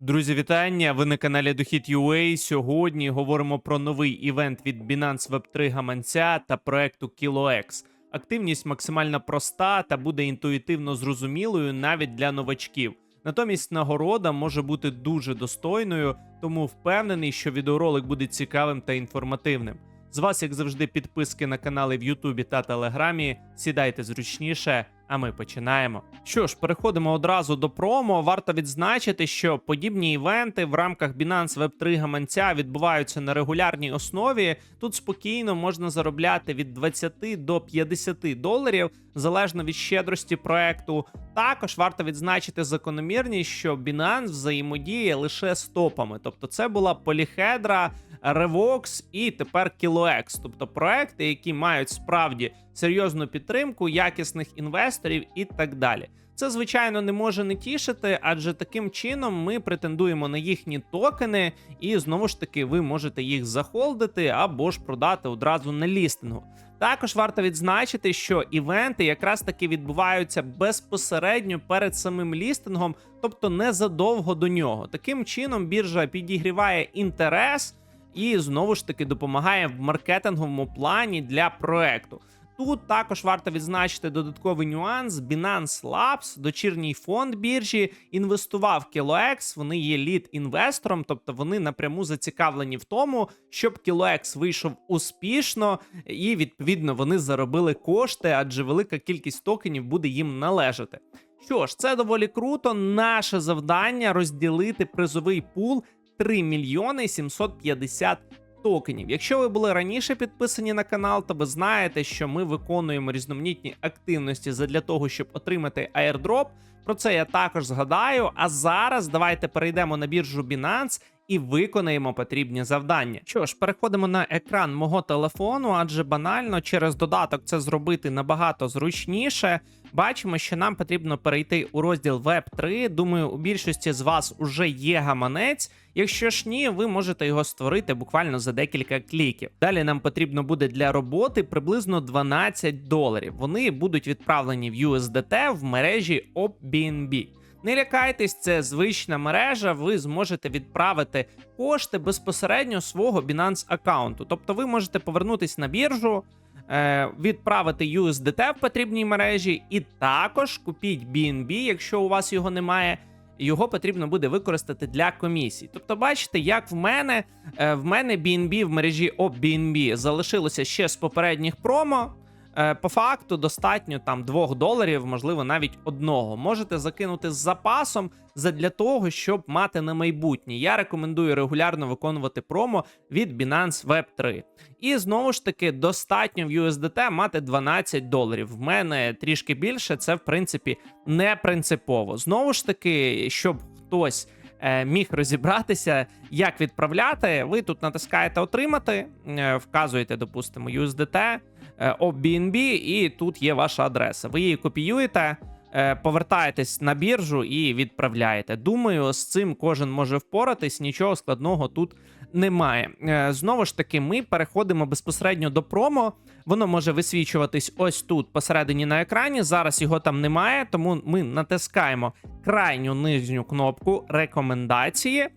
Друзі, вітання! Ви на каналі Дохід UA. Сьогодні говоримо про новий івент від Binance Web3 гаманця та проекту KiloX. Активність максимально проста та буде інтуїтивно зрозумілою навіть для новачків. Натомість нагорода може бути дуже достойною, тому впевнений, що відеоролик буде цікавим та інформативним. З вас, як завжди, підписки на канали в Ютубі та Телеграмі. Сідайте зручніше, а ми починаємо. Що ж, переходимо одразу до промо. Варто відзначити, що подібні івенти в рамках Binance Web3 гаманця відбуваються на регулярній основі. Тут спокійно можна заробляти від 20 до 50 доларів залежно від щедрості проекту. Також варто відзначити закономірність, що Binance взаємодіє лише з топами. Тобто, це була поліхедра, Revox і тепер KiloX, тобто проекти, які мають справді серйозну підтримку, якісних інвесторів і так далі. Це, звичайно, не може не тішити, адже таким чином ми претендуємо на їхні токени, і знову ж таки ви можете їх захолдити або ж продати одразу на лістингу. Також варто відзначити, що івенти якраз таки відбуваються безпосередньо перед самим лістингом, тобто незадовго до нього. Таким чином біржа підігріває інтерес і знову ж таки допомагає в маркетинговому плані для проекту. Тут також варто відзначити додатковий нюанс. Binance Labs, дочірній фонд біржі, інвестував KiloX, Вони є лід інвестором, тобто вони напряму зацікавлені в тому, щоб KiloX вийшов успішно, і відповідно вони заробили кошти, адже велика кількість токенів буде їм належати. Що ж, це доволі круто. Наше завдання розділити призовий пул 3 мільйони 750 токенів. Якщо ви були раніше підписані на канал, то ви знаєте, що ми виконуємо різноманітні активності задля того, щоб отримати airdrop. Про це я також згадаю. А зараз давайте перейдемо на біржу Binance і виконаємо потрібні завдання. Що ж, переходимо на екран мого телефону, адже банально через додаток це зробити набагато зручніше. Бачимо, що нам потрібно перейти у розділ Web 3. Думаю, у більшості з вас уже є гаманець. Якщо ж ні, ви можете його створити буквально за декілька кліків. Далі нам потрібно буде для роботи приблизно 12 доларів. Вони будуть відправлені в USDT в мережі OpBNB. Не лякайтесь, це звична мережа. Ви зможете відправити кошти безпосередньо свого Binance аккаунту. Тобто ви можете повернутися на біржу, е, відправити USDT в потрібній мережі, і також купіть BNB, якщо у вас його немає. Його потрібно буде використати для комісій. Тобто, бачите, як в мене е, в мене BNB в мережі OpBNB залишилося ще з попередніх промо. Е, По факту достатньо там 2 доларів, можливо, навіть одного. Можете закинути з запасом для того, щоб мати на майбутнє. Я рекомендую регулярно виконувати промо від Binance Web 3. І знову ж таки, достатньо в USDT мати 12 доларів. В мене трішки більше, це в принципі не принципово. Знову ж таки, щоб хтось. е, Міг розібратися, як відправляти. Ви тут натискаєте отримати, е, вказуєте, допустимо, USDT, OBNB, і тут є ваша адреса. Ви її копіюєте, е, повертаєтесь на біржу і відправляєте. Думаю, з цим кожен може впоратись, нічого складного тут немає. Е, Знову ж таки, ми переходимо безпосередньо до промо. Воно може висвічуватись ось тут посередині на екрані. Зараз його там немає, тому ми натискаємо крайню нижню кнопку рекомендації.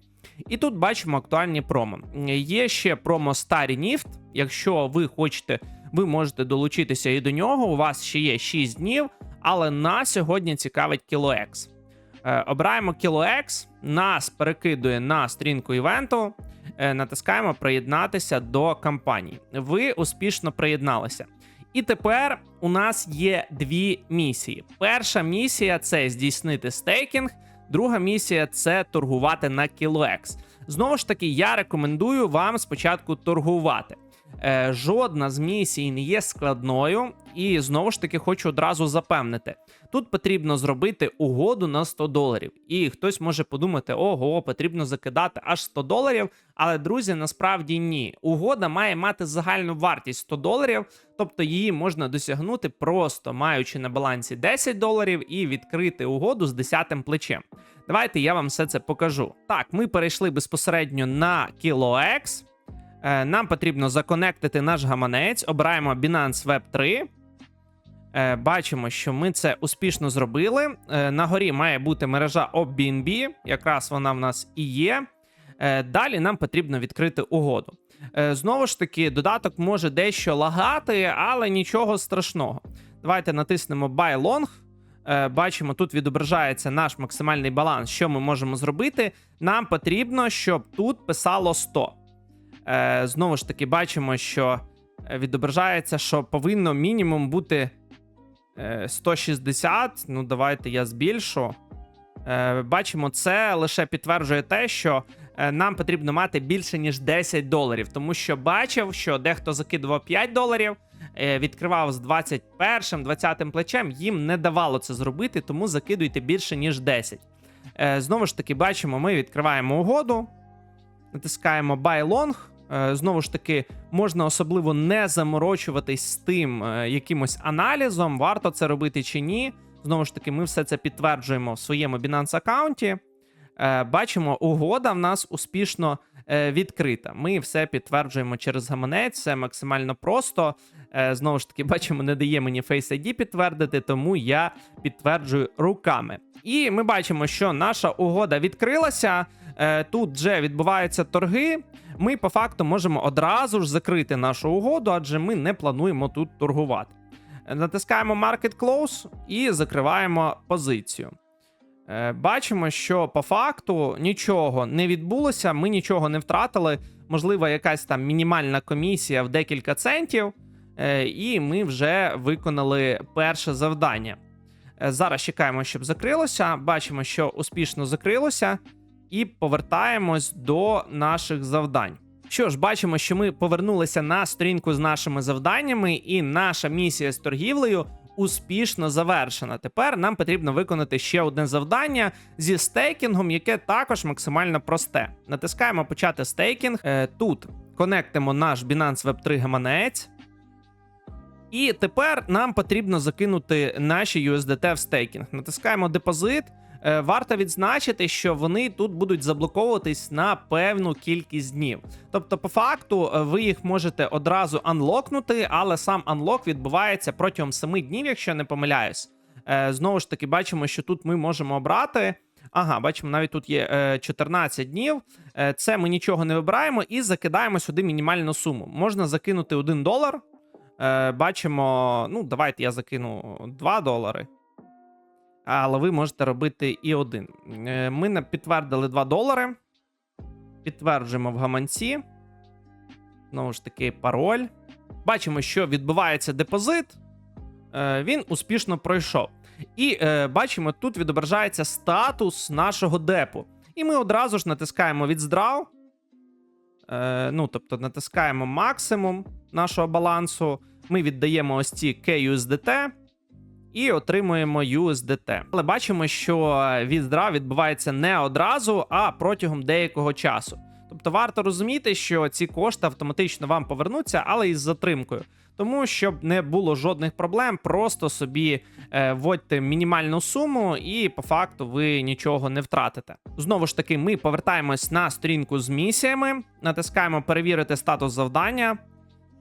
І тут бачимо актуальні промо. Є ще промо Старі Ніфт. Якщо ви хочете, ви можете долучитися і до нього. У вас ще є 6 днів, але на сьогодні цікавить KiloX. Е, Обираємо KiloX, нас перекидує на стрінку івенту. Е, Натискаємо приєднатися до кампанії. Ви успішно приєдналися. І тепер у нас є дві місії. Перша місія це здійснити стейкінг. Друга місія це торгувати на KiloX. Знову ж таки, я рекомендую вам спочатку торгувати. Е, жодна з місій не є складною, і знову ж таки хочу одразу запевнити: тут потрібно зробити угоду на 100 доларів. І хтось може подумати: ого, потрібно закидати аж 100 доларів. Але друзі, насправді ні. Угода має мати загальну вартість 100 доларів, тобто її можна досягнути просто маючи на балансі 10 доларів і відкрити угоду з 10 плечем. Давайте я вам все це покажу. Так, ми перейшли безпосередньо на KiloX. Е, Нам потрібно законектити наш гаманець. Обираємо Binance Web 3. Е, бачимо, що ми це успішно зробили. Е, на горі має бути мережа OBNB, якраз вона в нас і є. Далі нам потрібно відкрити угоду. Знову ж таки, додаток може дещо лагати, але нічого страшного. Давайте натиснемо Buy Long. Бачимо, тут відображається наш максимальний баланс. Що ми можемо зробити? Нам потрібно, щоб тут писало 100. Е, знову ж таки, бачимо, що е, відображається, що повинно мінімум бути е, 160. Ну, давайте я збільшу. Е, бачимо, це лише підтверджує те, що е, нам потрібно мати більше ніж 10 доларів, тому що бачив, що дехто закидував 5 доларів, е, відкривав з 21-м, 20-м плечем, їм не давало це зробити, тому закидуйте більше ніж 10. Е, Знову ж таки, бачимо, ми відкриваємо угоду, натискаємо Buy Long. Е, Знову ж таки, можна особливо не заморочуватись з тим е, якимось аналізом, варто це робити чи ні. Знову ж таки, ми все це підтверджуємо в своєму Binance аккаунті. Е, Бачимо, угода в нас успішно відкрита. Ми все підтверджуємо через гаманець, це максимально просто. Е, Знову ж таки, бачимо, не дає мені Face ID підтвердити, тому я підтверджую руками. І ми бачимо, що наша угода відкрилася. Е, Тут вже відбуваються торги. Ми по факту можемо одразу ж закрити нашу угоду, адже ми не плануємо тут торгувати. Е, Натискаємо Market Close і закриваємо позицію. Е, Бачимо, що по факту нічого не відбулося, ми нічого не втратили. Можливо, якась там мінімальна комісія в декілька центів, е, і ми вже виконали перше завдання. Е, Зараз чекаємо, щоб закрилося. Бачимо, що успішно закрилося, і повертаємось до наших завдань. Що ж, бачимо, що ми повернулися на сторінку з нашими завданнями, і наша місія з торгівлею успішно завершена. Тепер нам потрібно виконати ще одне завдання зі стейкінгом, яке також максимально просте. Натискаємо почати стейкінг. Е, тут конектимо наш Binance Web3 гаманець. І тепер нам потрібно закинути наші USDT в стейкінг. Натискаємо депозит. Е, Варто відзначити, що вони тут будуть заблоковуватись на певну кількість днів. Тобто, по факту, е, ви їх можете одразу анлокнути, але сам анлок відбувається протягом 7 днів, якщо не помиляюсь. Е, Знову ж таки, бачимо, що тут ми можемо обрати. Ага, бачимо, навіть тут є е, 14 днів. Це ми нічого не вибираємо і закидаємо сюди мінімальну суму. Можна закинути 1 долар. Бачимо, ну, давайте я закину 2 долари. Але ви можете робити і один. Е, Ми підтвердили 2 долари. Підтверджуємо в гаманці. Знову ж таки, пароль. Бачимо, що відбувається депозит. Е, Він успішно пройшов. І е, бачимо, тут відображається статус нашого депу. І ми одразу ж натискаємо відздрав. Ну, тобто натискаємо максимум нашого балансу. Ми віддаємо ось ці KUSDT і отримуємо USDT. Але бачимо, що відздрав відбувається не одразу, а протягом деякого часу. Тобто варто розуміти, що ці кошти автоматично вам повернуться, але із затримкою. Тому щоб не було жодних проблем, просто собі е, вводьте мінімальну суму, і по факту ви нічого не втратите. Знову ж таки, ми повертаємось на сторінку з місіями, натискаємо перевірити статус завдання.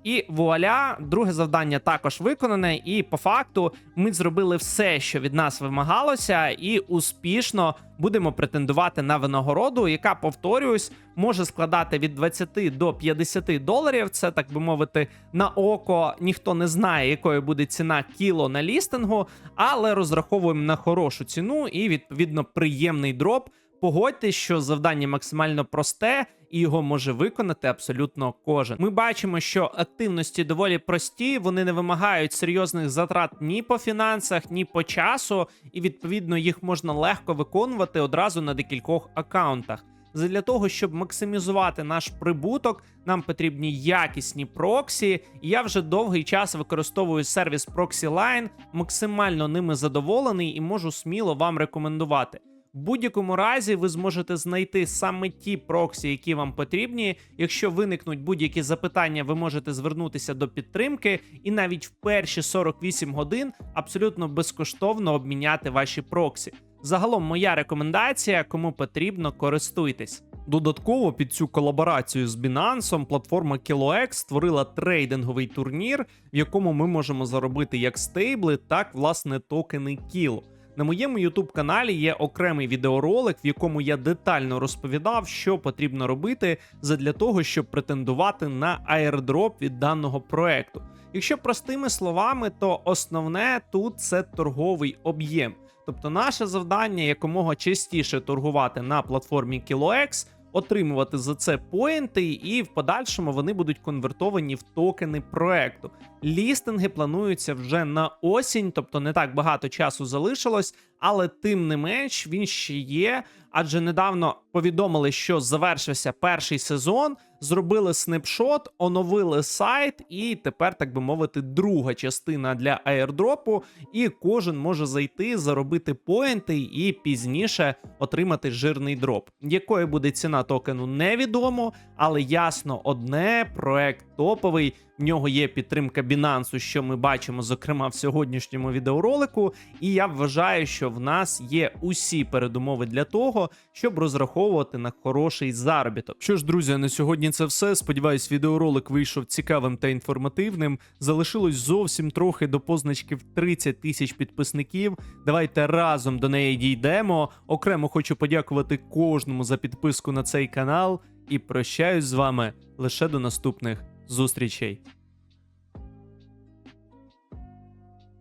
І вуаля, друге завдання також виконане. І по факту ми зробили все, що від нас вимагалося, і успішно будемо претендувати на винагороду, яка, повторююсь, може складати від 20 до 50 доларів. Це так би мовити, на око ніхто не знає, якою буде ціна кіло на лістингу, але розраховуємо на хорошу ціну і відповідно приємний дроп. Погодьтесь, що завдання максимально просте, і його може виконати абсолютно кожен. Ми бачимо, що активності доволі прості, вони не вимагають серйозних затрат ні по фінансах, ні по часу, і відповідно їх можна легко виконувати одразу на декількох аккаунтах. Для того, щоб максимізувати наш прибуток, нам потрібні якісні проксі. Я вже довгий час використовую сервіс ProxyLine, максимально ними задоволений і можу сміло вам рекомендувати. В будь-якому разі ви зможете знайти саме ті проксі, які вам потрібні. Якщо виникнуть будь-які запитання, ви можете звернутися до підтримки, і навіть в перші 48 годин абсолютно безкоштовно обміняти ваші проксі. Загалом, моя рекомендація, кому потрібно, користуйтесь. Додатково під цю колаборацію з Binance платформа KiloX створила трейдинговий турнір, в якому ми можемо заробити як стейбли, так власне токени Kilo. На моєму youtube каналі є окремий відеоролик, в якому я детально розповідав, що потрібно робити задля того, щоб претендувати на аірдроп від даного проекту. Якщо простими словами, то основне тут це торговий об'єм. Тобто, наше завдання якомога частіше торгувати на платформі KiloX, отримувати за це поінти, і в подальшому вони будуть конвертовані в токени проекту. Лістинги плануються вже на осінь, тобто не так багато часу залишилось, але тим не менш він ще є. Адже недавно повідомили, що завершився перший сезон, зробили снапшот, оновили сайт, і тепер, так би мовити, друга частина для аірдропу. І кожен може зайти, заробити поінти і пізніше отримати жирний дроп. Якою буде ціна токену, невідомо, але ясно одне: проект топовий. В нього є підтримка Binance, що ми бачимо, зокрема в сьогоднішньому відеоролику. І я вважаю, в нас є усі передумови для того, щоб розраховувати на хороший заробіток. Що ж, друзі, на сьогодні це все. Сподіваюсь, відеоролик вийшов цікавим та інформативним. Залишилось зовсім трохи до позначки в 30 тисяч підписників. Давайте разом до неї дійдемо. Окремо хочу подякувати кожному за підписку на цей канал і прощаюсь з вами лише до наступних зустрічей.